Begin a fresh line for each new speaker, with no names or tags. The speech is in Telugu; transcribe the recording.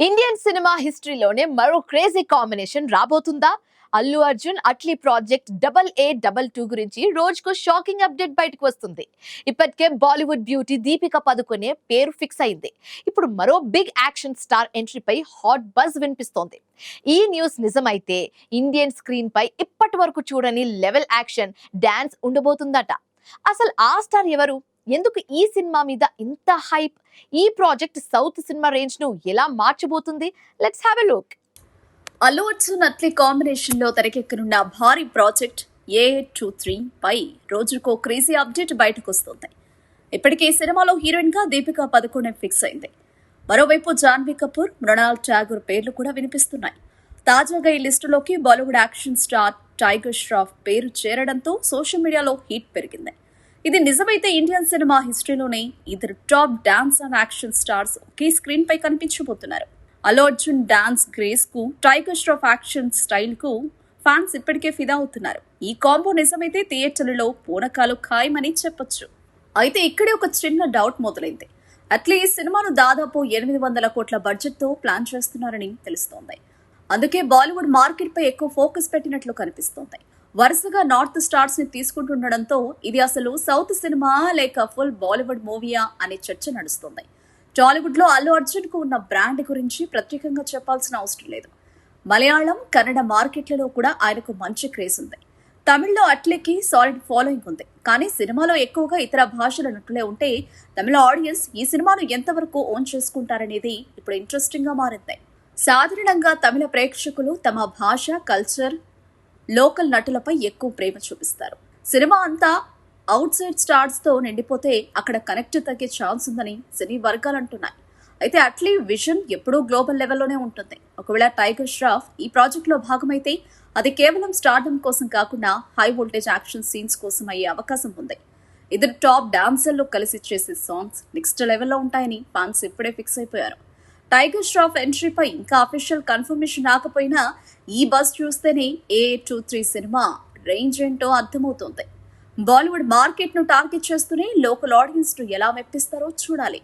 ఇండియన్ సినిమా హిస్టరీలోనే మరో crazy combination రాబోతుందా? Allu Arjun Atlee project double A double two గురించి రోజుకు షాకింగ్ అప్డేట్ బయటకు వస్తుంది. ఇప్పటికే బాలీవుడ్ బ్యూటీ దీపిక పదుకునే పేరు ఫిక్స్ అయింది. ఇప్పుడు మరో బిగ్ యాక్షన్ స్టార్ ఎంట్రీపై హాట్ బజ్ వినిపిస్తోంది. ఈ న్యూస్ నిజమైతే ఇండియన్ స్క్రీన్ పై ఇప్పటి వరకు చూడని లెవెల్ యాక్షన్ డాన్స్ ఉండబోతుందట. అసలు ఆ స్టార్ ఎవరు? ఎందుకు ఈ సినిమా మీద ఇంత హైప్? ఈ ప్రాజెక్ట్ సౌత్ సినిమా రేంజ్ను ఎలా మార్చబోతుంది? Let's have a look
Allu Arjun Atlee కాంబినేషన్లో తెరకెక్కనున్న భారీ ప్రాజెక్ట్ ఏ టూ త్రీ పై రోజుకో క్రేజీ అప్డేట్ బయటకు వస్తుంది ఇప్పటికే సినిమాలో హీరోయిన్గా దీపికా పదుకొనే ఫిక్స్ అయింది. మరోవైపు జాన్వీ కపూర్ మృణాల్ ఠాగూర్ పేర్లు కూడా వినిపిస్తున్నాయి. తాజాగా ఈ లిస్టులోకి Bollywood action star Tiger Shroff పేరు చేరడంతో సోషల్ మీడియాలో హీట్ పెరిగింది. ఇది నిజమైతే ఇండియన్ సినిమా హిస్టరీలోనే ఇద్దరు top dance and action stars okay screen పై కనిపించబోతున్నారు. అల్లు అర్జున్ డాన్స్ గ్రేస్కు టైగర్ ష్రాఫ్ యాక్షన్ స్టైల్కు ఫ్యాన్స్ ఇప్పటికే ఫిదా అవుతున్నారు. ఈ కాంబో నిజమైతే థియేటర్లలో పూనకాలు ఖాయమని చెప్పొచ్చు. అయితే ఇక్కడే ఒక చిన్న డౌట్ మొదలైంది. అట్లీ ఈ సినిమాను దాదాపు ఎనిమిది వందల కోట్ల బడ్జెట్తో ప్లాన్ చేస్తున్నారని తెలుస్తోంది. అందుకే బాలీవుడ్ మార్కెట్ పై ఎక్కువ ఫోకస్ పెట్టినట్లు కనిపిస్తోంది. వరుసగా నార్త్ స్టార్స్ని తీసుకుంటుండడంతో ఇది అసలు సౌత్ సినిమా లేక ఫుల్ బాలీవుడ్ మూవీయా అనే చర్చ నడుస్తుంది. టాలీవుడ్లో అల్లు అర్జున్కు ఉన్న బ్రాండ్ గురించి ప్రత్యేకంగా చెప్పాల్సిన అవసరం లేదు. మలయాళం కన్నడ మార్కెట్లలో కూడా ఆయనకు మంచి క్రేజ్ ఉంది. తమిళ్ళో అట్లకి సాలిడ్ ఫాలోయింగ్ ఉంది. కానీ సినిమాలో ఎక్కువగా ఇతర భాషల నటులే ఉంటే తమిళ ఆడియన్స్ ఈ సినిమాను ఎంతవరకు ఓన్ చేసుకుంటారనేది ఇప్పుడు ఇంట్రెస్టింగ్గా మారింది. సాధారణంగా తమిళ ప్రేక్షకులు తమ భాష కల్చర్ లోకల్ నటులపై ఎక్కువ ప్రేమ చూపిస్తారు. సినిమా అంతా అవుట్ సైడ్ స్టార్స్తో నిండిపోతే అక్కడ కనెక్ట్ తగ్గే ఛాన్స్ ఉందని సినీ వర్గాలు అంటున్నాయి. అయితే అట్లీ విజన్ ఎప్పుడూ గ్లోబల్ లెవెల్లోనే ఉంటుంది. ఒకవేళ టైగర్ ష్రాఫ్ ఈ ప్రాజెక్ట్లో భాగమైతే అది కేవలం స్టార్డమ్ కోసం కాకుండా హై వోల్టేజ్ యాక్షన్ సీన్స్ కోసం అయ్యే అవకాశం ఉంది. ఇద్దరు టాప్ డాన్సర్లు కలిసి చేసే సాంగ్స్ నెక్స్ట్ లెవెల్లో ఉంటాయని ఫ్యాన్స్ ఇప్పుడే ఫిక్స్ అయిపోయారు. టైగర్ ష్రాఫ్ ఎంట్రీపై ఇంకా అఫీషియల్ కన్ఫర్మేషన్ రాకపోయినా ఈ బస్ చూస్తేనే A two three cinema range ఏంటో అర్థమవుతోంది. బాలీవుడ్ మార్కెట్ను టార్గెట్ చేస్తూనే లోకల్ ఆడియన్స్ను ఎలా మెప్పిస్తారో చూడాలి.